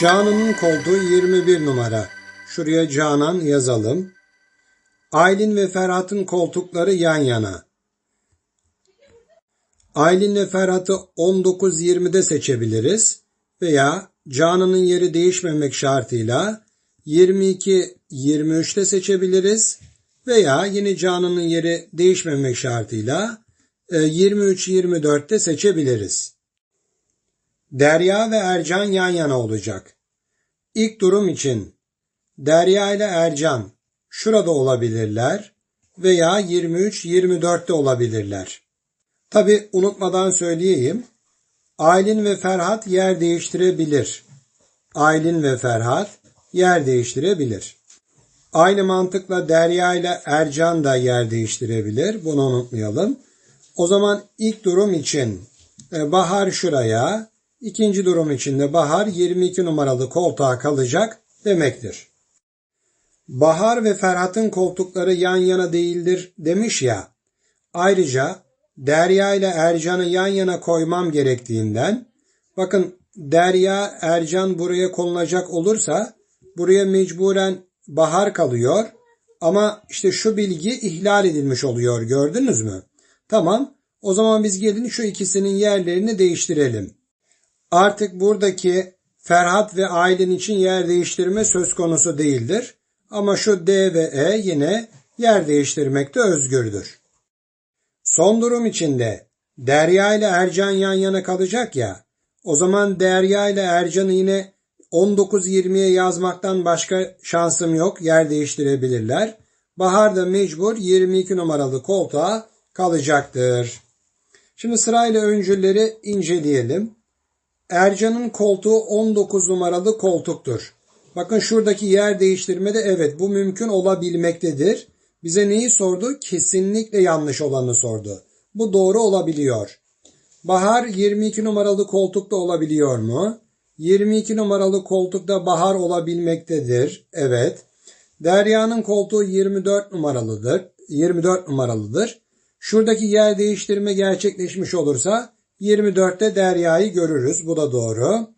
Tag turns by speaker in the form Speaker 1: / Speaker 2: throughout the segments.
Speaker 1: Canan'ın koltuğu 21 numara. Şuraya Canan yazalım. Aylin ve Ferhat'ın koltukları yan yana. Aylin ve Ferhat'ı 19-20'de seçebiliriz veya Canan'ın yeri değişmemek şartıyla 22-23'te seçebiliriz veya yine Canan'ın yeri değişmemek şartıyla 23-24'te seçebiliriz. Derya ve Ercan yan yana olacak. İlk durum için Derya ile Ercan şurada olabilirler veya 23-24'te olabilirler. Tabi unutmadan söyleyeyim. Aylin ve Ferhat yer değiştirebilir. Aylin ve Ferhat yer değiştirebilir. Aynı mantıkla Derya ile Ercan da yer değiştirebilir. Bunu unutmayalım. O zaman ilk durum için e, Bahar şuraya, ikinci durum için de Bahar 22 numaralı koltuğa kalacak demektir. Bahar ve Ferhat'ın koltukları yan yana değildir demiş ya. Ayrıca Derya ile Ercan'ı yan yana koymam gerektiğinden bakın Derya Ercan buraya konulacak olursa buraya mecburen Bahar kalıyor ama işte şu bilgi ihlal edilmiş oluyor gördünüz mü? Tamam o zaman biz gelin şu ikisinin yerlerini değiştirelim. Artık buradaki Ferhat ve Aylin için yer değiştirme söz konusu değildir. Ama şu D ve E yine yer değiştirmekte özgürdür. Son durum içinde Derya ile Ercan yan yana kalacak ya, o zaman Derya ile Ercan'ı yine 19-20'ye yazmaktan başka şansım yok, yer değiştirebilirler. Bahar da mecbur 22 numaralı koltuğa kalacaktır. Şimdi sırayla öncülleri inceleyelim. Ercan'ın koltuğu 19 numaralı koltuktur. Bakın şuradaki yer değiştirmede evet bu mümkün olabilmektedir. Bize neyi sordu? Kesinlikle yanlış olanı sordu. Bu doğru olabiliyor. Bahar 22 numaralı koltukta olabiliyor mu? 22 numaralı koltukta Bahar olabilmektedir. Evet. Derya'nın koltuğu 24 numaralıdır. 24 numaralıdır. Şuradaki yer değiştirme gerçekleşmiş olursa 24'te Derya'yı görürüz. Bu da doğru.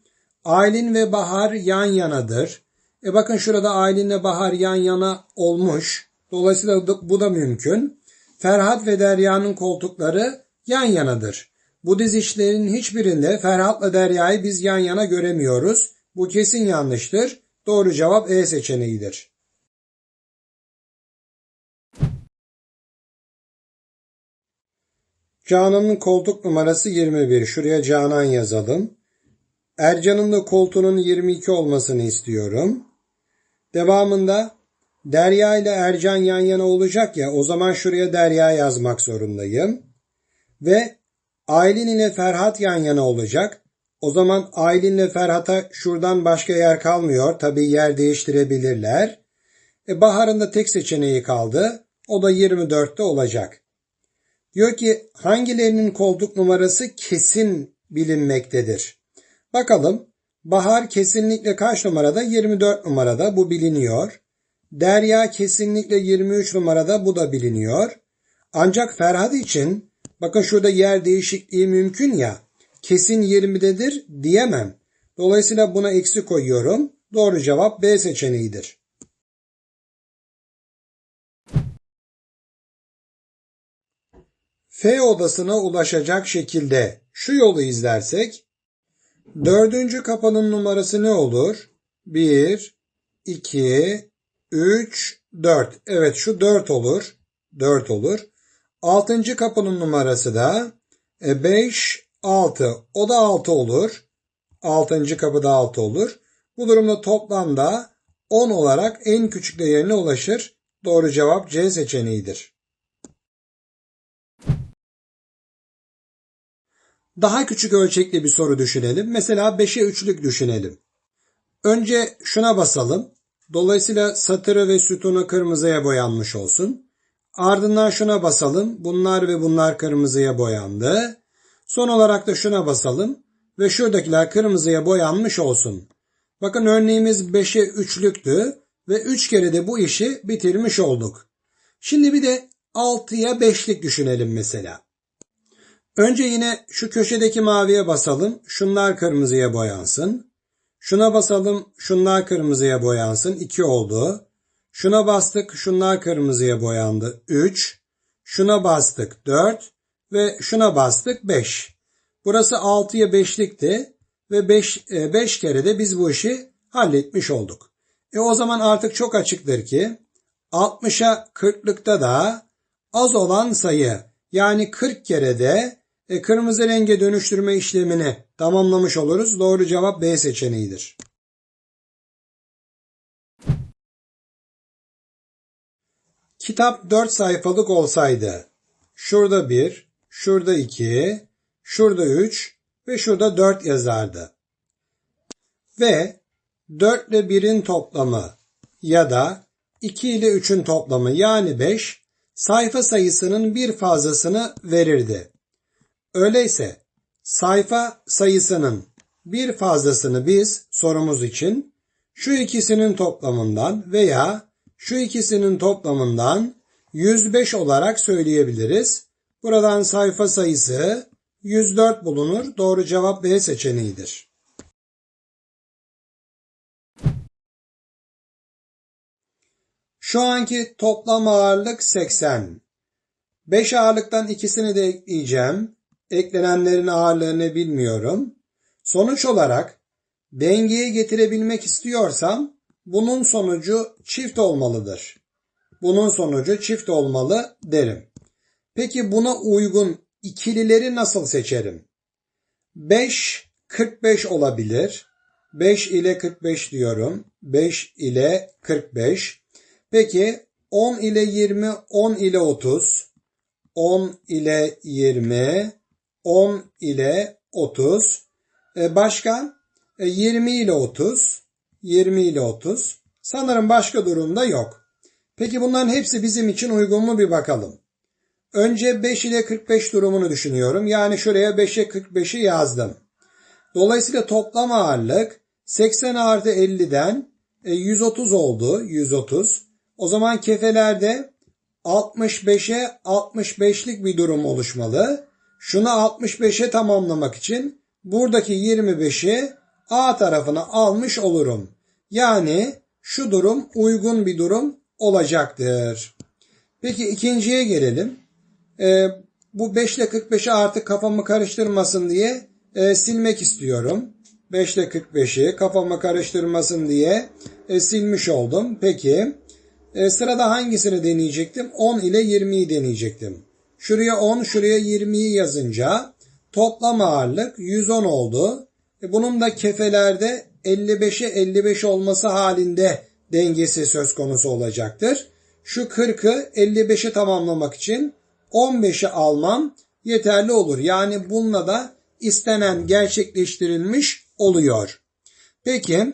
Speaker 1: Aylin ve Bahar yan yanadır. E bakın şurada Aylin ve Bahar yan yana olmuş. Dolayısıyla bu da mümkün. Ferhat ve Derya'nın koltukları yan yanadır. Bu dizişlerin hiçbirinde Ferhat'la Derya'yı biz yan yana göremiyoruz. Bu kesin yanlıştır. Doğru cevap E seçeneğidir. Canan'ın koltuk numarası 21. Şuraya Canan yazalım. Ercan'ın da koltuğunun 22 olmasını istiyorum. Devamında Derya ile Ercan yan yana olacak ya o zaman şuraya Derya yazmak zorundayım. Ve Aylin ile Ferhat yan yana olacak. O zaman Aylin ile Ferhat'a şuradan başka yer kalmıyor. Tabii yer değiştirebilirler. E, Bahar'ın da tek seçeneği kaldı. O da 24'te olacak. Diyor ki hangilerinin koltuk numarası kesin bilinmektedir. Bakalım Bahar kesinlikle kaç numarada? 24 numarada bu biliniyor. Derya kesinlikle 23 numarada bu da biliniyor. Ancak Ferhat için bakın şurada yer değişikliği mümkün ya kesin 20'dedir diyemem. Dolayısıyla buna eksi koyuyorum. Doğru cevap B seçeneğidir. F odasına ulaşacak şekilde şu yolu izlersek dördüncü kapının numarası ne olur? 1, 2, 3, 4. Evet şu 4 olur. 4 olur. Altıncı kapının numarası da 5, e, 6. O da 6 olur. Altıncı kapı da 6 olur. Bu durumda toplamda 10 olarak en küçük değerine ulaşır. Doğru cevap C seçeneğidir. Daha küçük ölçekli bir soru düşünelim. Mesela 5'e 3'lük düşünelim. Önce şuna basalım. Dolayısıyla satırı ve sütunu kırmızıya boyanmış olsun. Ardından şuna basalım. Bunlar ve bunlar kırmızıya boyandı. Son olarak da şuna basalım ve şuradakiler kırmızıya boyanmış olsun. Bakın örneğimiz 5'e 3'lüktü ve 3 kere de bu işi bitirmiş olduk. Şimdi bir de 6'ya 5'lik düşünelim mesela. Önce yine şu köşedeki maviye basalım. Şunlar kırmızıya boyansın. Şuna basalım, şunlar kırmızıya boyansın. 2 oldu. Şuna bastık, şunlar kırmızıya boyandı. 3. Şuna bastık 4 ve şuna bastık 5. Burası 6'ya 5'likti ve 5, 5 kere de biz bu işi halletmiş olduk. E o zaman artık çok açıktır ki 60'a 40'lıkta da az olan sayı yani 40 kere de e, kırmızı renge dönüştürme işlemini tamamlamış oluruz. Doğru cevap B seçeneğidir. Kitap 4 sayfalık olsaydı şurada 1, şurada 2, şurada 3 ve şurada 4 yazardı. Ve 4 ile 1'in toplamı ya da 2 ile 3'ün toplamı yani 5 sayfa sayısının bir fazlasını verirdi. Öyleyse sayfa sayısının bir fazlasını biz sorumuz için şu ikisinin toplamından veya şu ikisinin toplamından 105 olarak söyleyebiliriz. Buradan sayfa sayısı 104 bulunur. Doğru cevap B seçeneğidir. Şu anki toplam ağırlık 80. 5 ağırlıktan ikisini de ekleyeceğim. Eklenenlerin ağırlığını bilmiyorum. Sonuç olarak dengeye getirebilmek istiyorsam bunun sonucu çift olmalıdır. Bunun sonucu çift olmalı derim. Peki buna uygun ikilileri nasıl seçerim? 5 45 olabilir. 5 ile 45 diyorum. 5 ile 45. Peki 10 ile 20, 10 ile 30. 10 ile 20, 10 ile 30. E başka? E 20 ile 30. 20 ile 30. Sanırım başka durumda yok. Peki bunların hepsi bizim için uygun mu bir bakalım. Önce 5 ile 45 durumunu düşünüyorum. Yani şuraya 5'e 45'i yazdım. Dolayısıyla toplam ağırlık 80 artı 50'den 130 oldu. 130. O zaman kefelerde 65'e 65'lik bir durum oluşmalı. Şunu 65'e tamamlamak için buradaki 25'i A tarafına almış olurum. Yani şu durum uygun bir durum olacaktır. Peki ikinciye gelelim. Ee, bu 5 ile 45'i artık kafamı karıştırmasın diye e, silmek istiyorum. 5 ile 45'i kafamı karıştırmasın diye e, silmiş oldum. Peki e, sırada hangisini deneyecektim? 10 ile 20'yi deneyecektim. Şuraya 10, şuraya 20'yi yazınca toplam ağırlık 110 oldu. E, bunun da kefelerde 55'e 55 olması halinde dengesi söz konusu olacaktır. Şu 40'ı 55'e tamamlamak için 15'i almam yeterli olur. Yani bununla da istenen gerçekleştirilmiş oluyor. Peki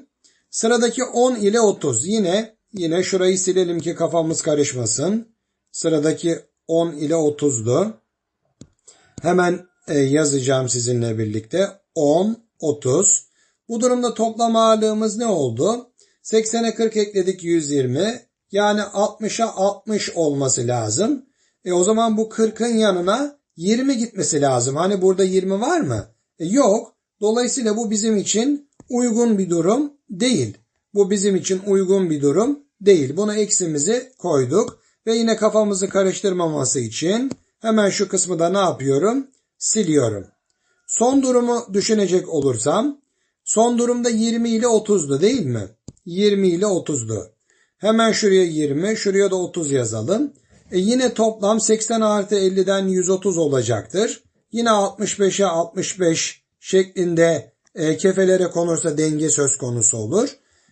Speaker 1: sıradaki 10 ile 30 yine yine şurayı silelim ki kafamız karışmasın. Sıradaki 10 ile 30'du. Hemen e, yazacağım sizinle birlikte. 10, 30. Bu durumda toplam ağırlığımız ne oldu? 80'e 40 ekledik 120. Yani 60'a 60 olması lazım. E o zaman bu 40'ın yanına 20 gitmesi lazım. Hani burada 20 var mı? E yok. Dolayısıyla bu bizim için uygun bir durum değil. Bu bizim için uygun bir durum değil. Buna eksimizi koyduk. Ve yine kafamızı karıştırmaması için hemen şu kısmı da ne yapıyorum? Siliyorum. Son durumu düşünecek olursam son durumda 20 ile 30'du değil mi? 20 ile 30'du. Hemen şuraya 20, şuraya da 30 yazalım. E yine toplam 80 artı 50'den 130 olacaktır. Yine 65'e 65 şeklinde e, kefelere konursa denge söz konusu olur.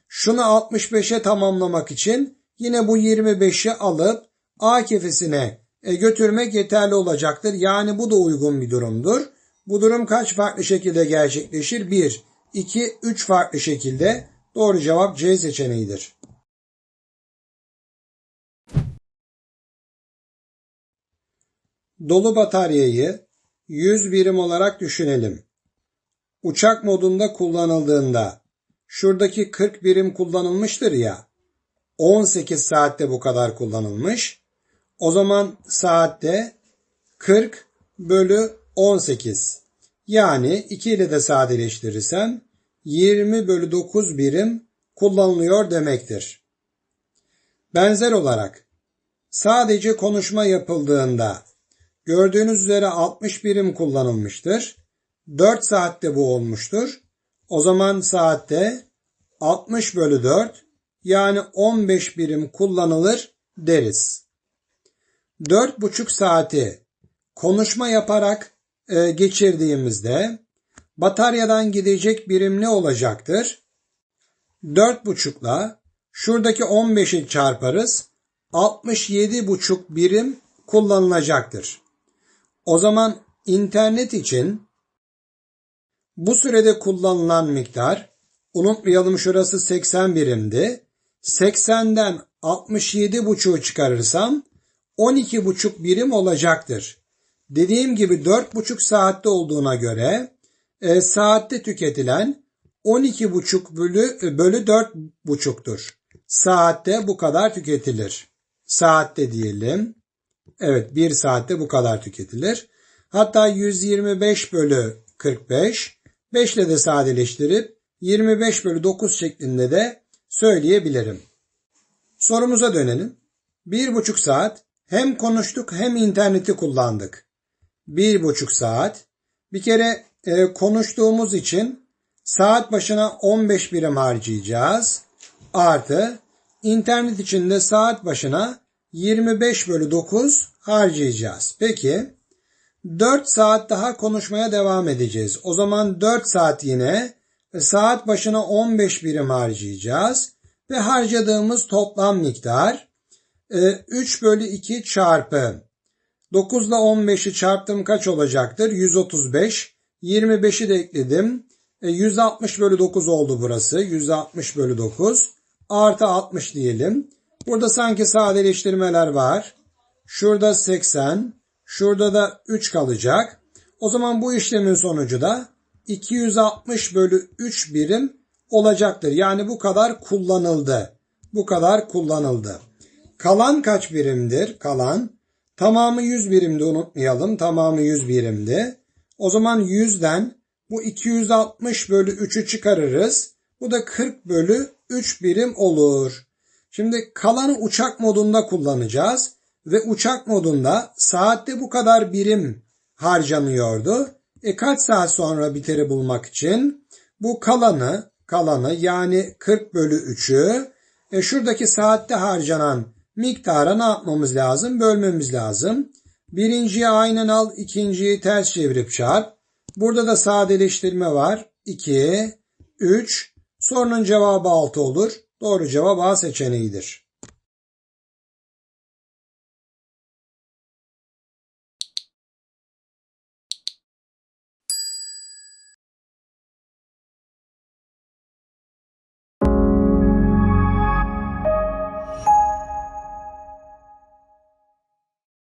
Speaker 1: Şunu 65'e tamamlamak için yine bu 25'i alıp A kefesine e, götürmek yeterli olacaktır. Yani bu da uygun bir durumdur. Bu durum kaç farklı şekilde gerçekleşir? 1, 2, 3 farklı şekilde. Doğru cevap C seçeneğidir. Dolu bataryayı 100 birim olarak düşünelim. Uçak modunda kullanıldığında şuradaki 40 birim kullanılmıştır ya. 18 saatte bu kadar kullanılmış. O zaman saatte 40 bölü 18. Yani 2 ile de sadeleştirirsem 20 bölü 9 birim kullanılıyor demektir. Benzer olarak sadece konuşma yapıldığında gördüğünüz üzere 60 birim kullanılmıştır. 4 saatte bu olmuştur. O zaman saatte 60 bölü 4 yani 15 birim kullanılır deriz. 4,5 saati konuşma yaparak e, geçirdiğimizde bataryadan gidecek birim ne olacaktır? 4,5 ile şuradaki 15'i çarparız. 67,5 birim kullanılacaktır. O zaman internet için bu sürede kullanılan miktar unutmayalım şurası 80 birimdi. 80'den 67,5'u çıkarırsam 12,5 birim olacaktır. Dediğim gibi 4,5 saatte olduğuna göre e, saatte tüketilen 12,5 bölü, e, bölü 4,5'tur. Saatte bu kadar tüketilir. Saatte diyelim. Evet bir saatte bu kadar tüketilir. Hatta 125 bölü 45 5 ile de sadeleştirip 25 bölü 9 şeklinde de söyleyebilirim. Sorumuza dönelim. Bir buçuk saat hem konuştuk hem interneti kullandık. Bir buçuk saat. Bir kere e, konuştuğumuz için saat başına 15 birim harcayacağız. Artı internet için de saat başına 25 bölü 9 harcayacağız. Peki 4 saat daha konuşmaya devam edeceğiz. O zaman 4 saat yine saat başına 15 birim harcayacağız. Ve harcadığımız toplam miktar 3 bölü 2 çarpı 9 ile 15'i çarptım kaç olacaktır? 135. 25'i de ekledim. 160 bölü 9 oldu burası. 160 bölü 9 artı 60 diyelim. Burada sanki sadeleştirmeler var. Şurada 80, şurada da 3 kalacak. O zaman bu işlemin sonucu da 260 bölü 3 birim olacaktır. Yani bu kadar kullanıldı. Bu kadar kullanıldı. Kalan kaç birimdir? Kalan tamamı 100 birimdi unutmayalım. Tamamı 100 birimdi. O zaman 100'den bu 260 bölü 3'ü çıkarırız. Bu da 40 bölü 3 birim olur. Şimdi kalanı uçak modunda kullanacağız. Ve uçak modunda saatte bu kadar birim harcanıyordu. E kaç saat sonra biteri bulmak için bu kalanı kalanı yani 40 bölü 3'ü e şuradaki saatte harcanan miktara ne yapmamız lazım? Bölmemiz lazım. Birinciyi aynen al, ikinciyi ters çevirip çarp. Burada da sadeleştirme var. 2, 3. Sorunun cevabı 6 olur. Doğru cevap A seçeneğidir.